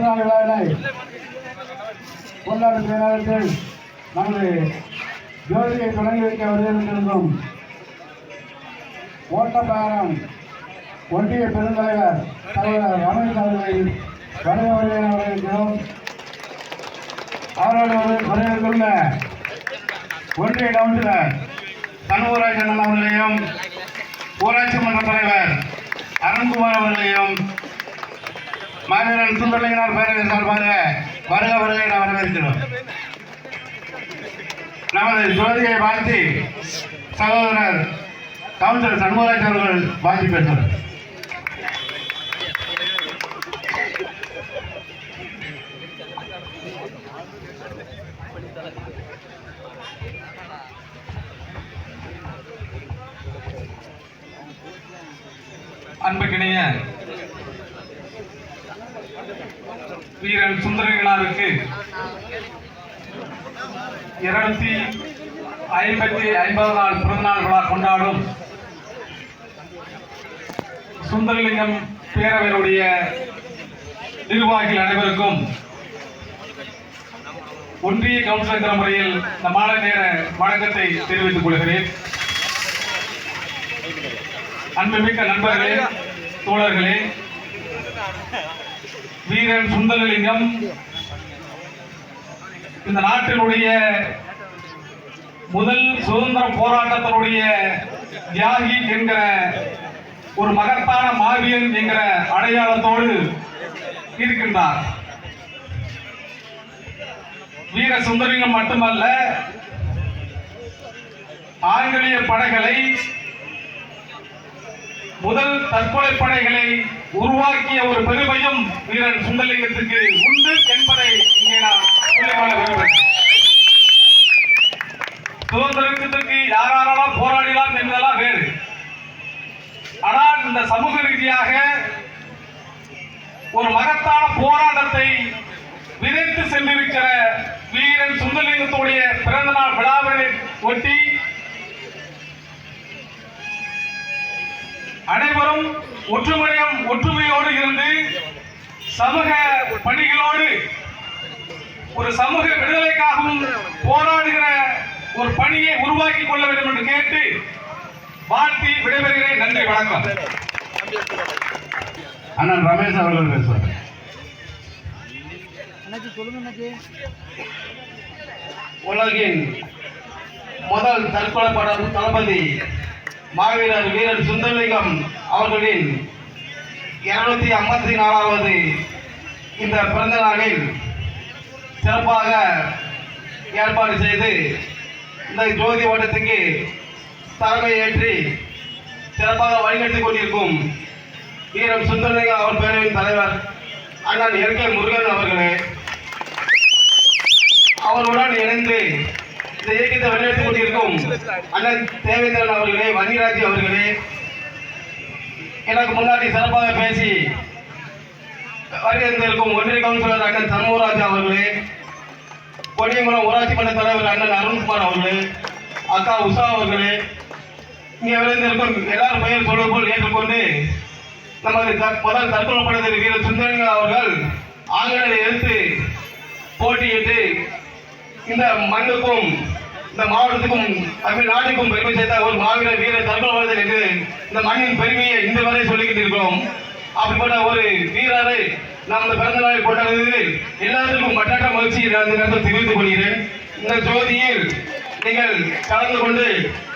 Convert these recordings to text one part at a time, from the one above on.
பிறந்தநாள் விழாவினை கொண்டாடும் நேரத்தில் நமது ஜோதியை தொடங்கி வைக்க வருகிறோம் ஓட்டப்பாரம் ஒன்றிய பெருந்தலைவர் தலைவர் ரமேஷ் அவர்களை வருக வருகிறோம் என வரவேற்கிறோம் வரவேற்குள்ள ஒன்றிய கவுன்சிலர் சண்முகராஜ் அண்ணன் அவர்களையும் ஊராட்சி மன்ற தலைவர் அருண்குமார் அவர்களையும் மாநில சுந்தரலிங்கனார் பேரவை சார்பாக வருக வருகை நான் வரவேற்கிறோம். நமது சுவதியை வாழ்த்தி சகோதரர் கவுன்சிலர் சண்முகராஜ் அவர்கள் வாழ்த்தி பேசுகிறார் அன்புக்கிணைய வீரன் சுந்தரகிழாருக்கு இருநூத்தி ஐம்பத்தி ஐம்பது நாள் பிறந்தநாள் விழா கொண்டாடும் சுந்தரலிங்கம் பேரவையினுடைய நிர்வாகிகள் அனைவருக்கும் ஒன்றிய கவுன்சிலர் என்ற முறையில் இந்த மாலை நேர வணக்கத்தை தெரிவித்துக் கொள்கிறேன். அன்புமிக்க நண்பர்களே தோழர்களே வீரன் சுந்தரலிங்கம். இந்த நாட்டினுடைய முதல் சுதந்திர போராட்டத்தினுடைய தியாகி என்கிற ஒரு மகத்தான மாவியன் என்கிற அடையாளத்தோடு இருக்கின்றார். வீர சுந்தரலிங்கம் மட்டுமல்ல ஆங்கிலேய படைகளை முதல் தற்கொலை படைகளை உருவாக்கிய ஒரு பெருமையும் வீரன் சுந்தரலிங்கத்துக்கு உண்டு என்பதை இங்கே நான் சொல்லிக்கொள்ள விரும்புகிறேன். சுதந்திரத்திற்கு போராடலாம் என்பதெல்லாம் வேறு. ஆனால் இந்த சமூக ரீதியாக ஒரு மகத்தான போராட்டத்தை விதைத்து சென்றிருக்கிற வீரன் சுந்தரலிங்கத்துடைய பிறந்த நாள் விழாவினை ஒட்டி அனைவரும் ஒற்றுமையம் ஒற்றுமையோடு இருந்து சமூக பணிகளோடு ஒரு சமூக விடுதலைக்காகவும் போராடுகிற ஒரு பணியை உருவாக்கி கொள்ள வேண்டும் என்று கேட்டு வாழ்த்தி விடைபெறுகிறேன். நன்றி வணக்கம். அண்ணன் ரமேஷ் அவர்கள் பேசுவார். உலகின் முதல் தற்கொலை படம் தளபதி மாவீரர் வீரர் சுந்தரலிங்கம் அவர்களின் இருநூத்தி ஐம்பத்தி நாலாவது இந்த பிறந்த நாளில் சிறப்பாக ஏற்பாடு செய்து இந்த ஜோதி ஓட்டத்துக்கு தலைமை ஏற்றி சிறப்பாக வழிநடத்திக் கொண்டிருக்கும் வீரம் சுந்தரலிங்கம் அவர் பேரவையின் தலைவர் அண்ணன் எல் கே முருகன் அவர்களே. அவருடன் இணைந்து இந்த இயக்கத்தை வழிநடத்திக் கொண்டிருக்கும் அண்ணன் தேவேந்திரன் அவர்களே வன்னிராஜ் அவர்களே. எனக்கு முன்னாடி சிறப்பாக பேசி வருகின்றிருக்கும் ஒன்றிய கவுன்சிலர் அண்ணன் சண்முகராஜ் அவர்களே கொடியங்குளம் ஊராட்சி மன்ற தலைவர் அண்ணன் அருண்குமார் அவர்களே அக்கா உஷா அவர்களே இங்கே விளைந்திருக்கும் எல்லாரும் பெயர் சொல்வது போல் ஏற்றுக்கொண்டு நமது முதல் தற்கொலை படத்தில் வீர சுந்தரலிங்கம் அவர்கள் ஆங்கிலேயை எழுத்து போட்டியிட்டு இந்த மண்ணுக்கும் இந்த மாவட்டத்துக்கும் தமிழ்நாட்டுக்கும் பெருமை சேர்த்த ஒரு மாவீரர் வீரர் தற்கொலை என்று இந்த மண்ணின் பெருமையை இந்த வரை சொல்லிக்கிட்டு இருக்கிறோம் அப்படிப்பட்ட ஒரு வீரரை நாம் இந்த பிறந்த நாளை கொண்டாடுவது எல்லாத்துக்கும் மட்டாட்ட மகிழ்ச்சி நான் இந்த நேரத்தில் தெரிவித்துக் கொள்கிறேன். இந்த ஜோதியில் நீங்கள் கலந்து கொண்டு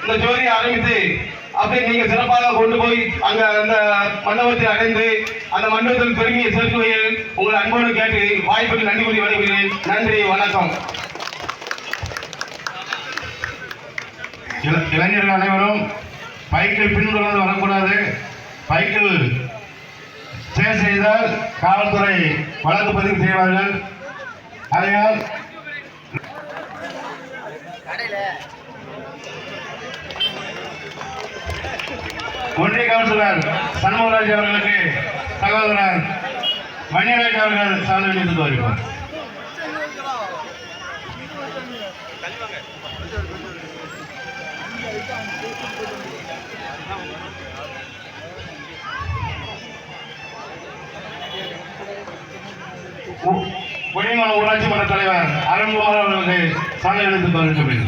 இந்த ஜோதியை ஆரம்பித்து அப்படி நீங்கள் சிறப்பாக கொண்டு போய் அங்க அந்த மண்டபத்தில் அடைந்து அந்த மண்டபத்தில் பெருமையை சேர்க்குவையில் உங்கள் அன்போடு கேட்டு வாய்ப்புக்கு நன்றி கூறி வழங்குகிறேன் நன்றி வணக்கம். இளைஞர்கள் அனைவரும் பைக்கில் பின்தொடர்ந்து வரக்கூடாது. பைக்கில் ஸ்டே செய்தால் காவல்துறை வழக்கு பதிவு செய்வார்கள். ஆகையால் ஒன்றிய கவுன்சிலர் சண்முகராஜ் அவர்களுக்கு சகோதரர் மணிராஜ் அவர்கள் சாதனை நிறுத்தி வருகிறார் கொடிமன ஊராட்சி மன்ற தலைவர் அருண்குமார் அவர்கள் சாலை அழைத்து பாருங்கள்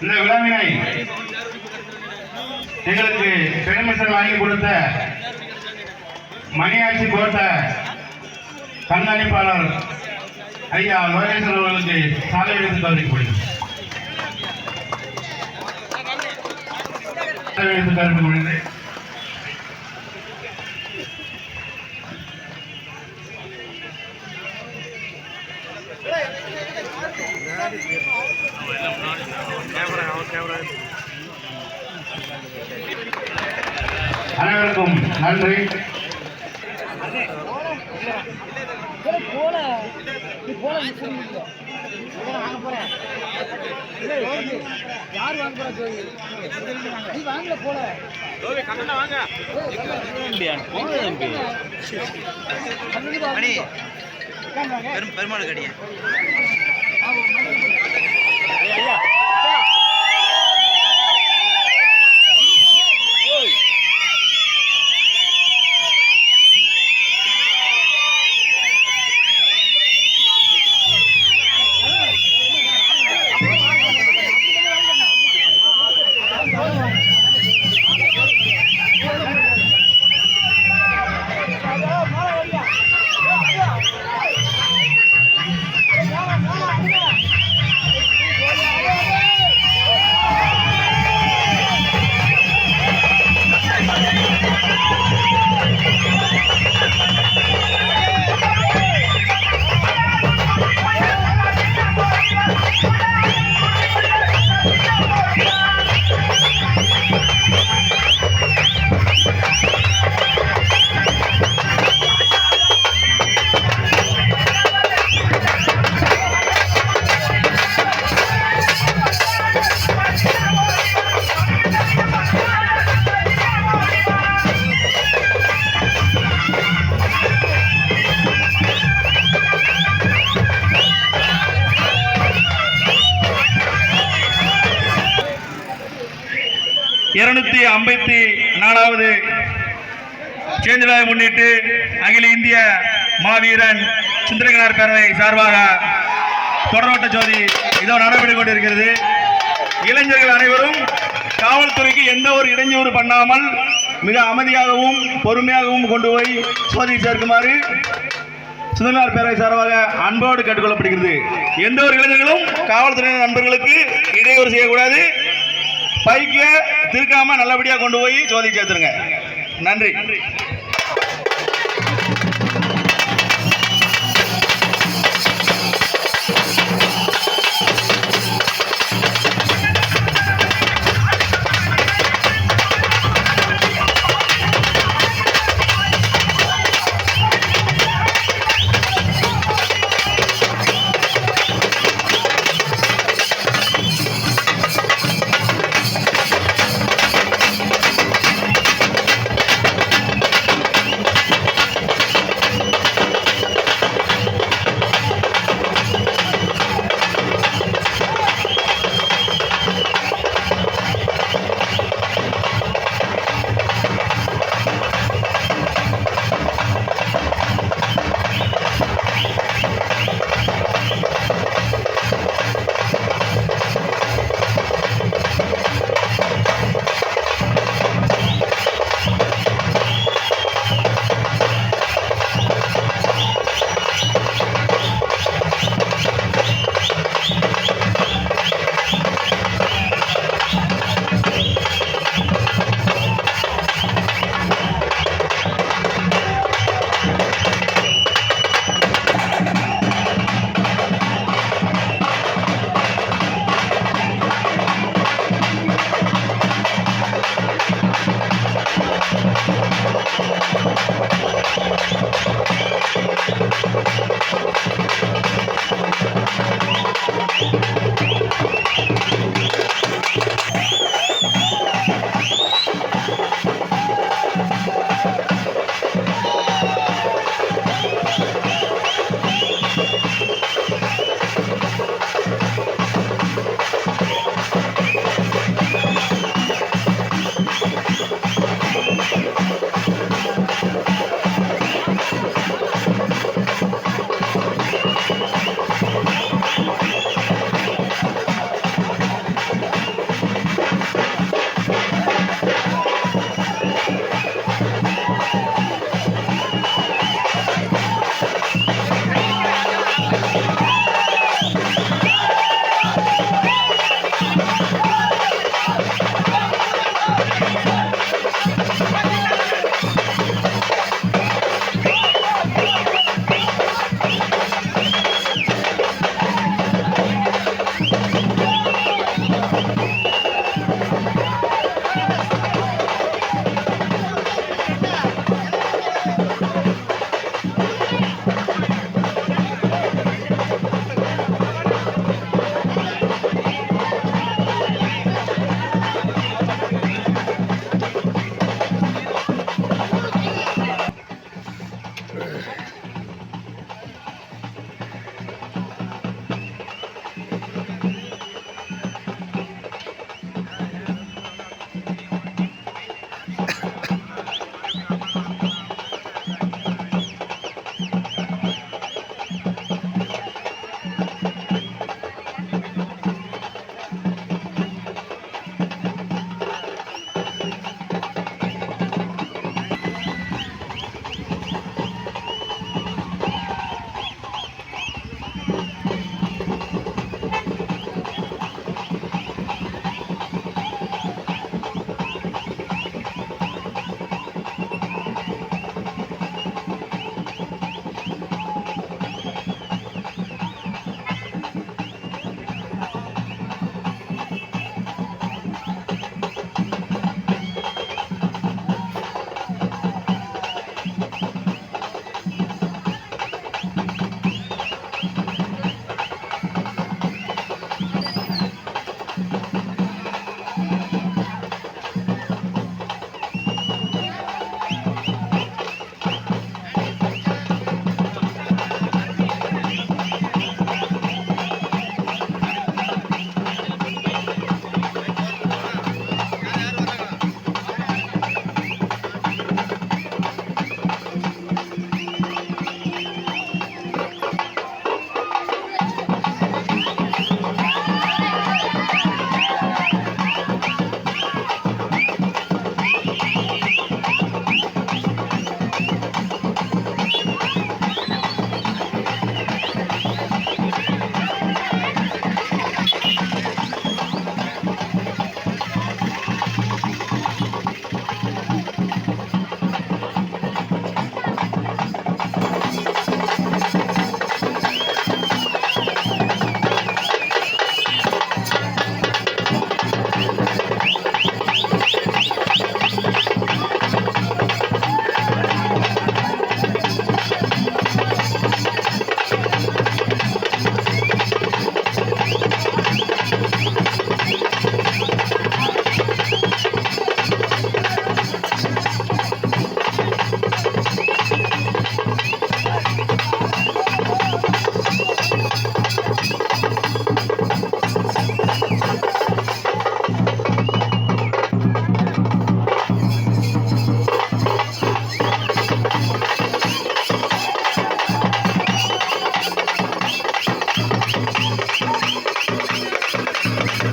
இந்த விழாவினை எங்களுக்கு பெருமிஷன் வாங்கி கொடுத்த மணியாட்சி கோட்ட கண்காணிப்பாளர் ஐயா லோகேஸ்வரர் அவர்களுக்கு சாலை எடுத்து தவிர்க்கப்படுகிறது சாலை எடுத்து தவிர்க்க நன்றி யார் வாங்க போறா ஜோதி நீ வாங்கல போல மணி பெருமாள் கடிய? இருநூத்தி ஐம்பத்தி நாலாவது சேந்திராவை முன்னிட்டு அகில இந்திய மாவீரன் சுந்தரகனார் பேரவை சார்பாக தொடரோட்ட ஜோதி இதோ நடைபெற்றுக் கொண்டிருக்கிறது. இளைஞர்கள் அனைவரும் காவல்துறைக்கு எந்த ஒரு இடைஞ்சூறு பண்ணாமல் மிக அமைதியாகவும் பொறுமையாகவும் கொண்டு போய் சோதனை சேர்க்குமாறு சுந்தரனார் பேரவை சார்பாக அன்போடு கேட்டுக்கொள்ளப்படுகிறது. எந்த ஒரு இளைஞர்களும் காவல்துறையினர் நண்பர்களுக்கு இடையூறு செய்யக்கூடாது. பைக்கை திருக்காமல் நல்லபடியாக கொண்டு போய் ஜோதி சேர்த்துருங்க நன்றி.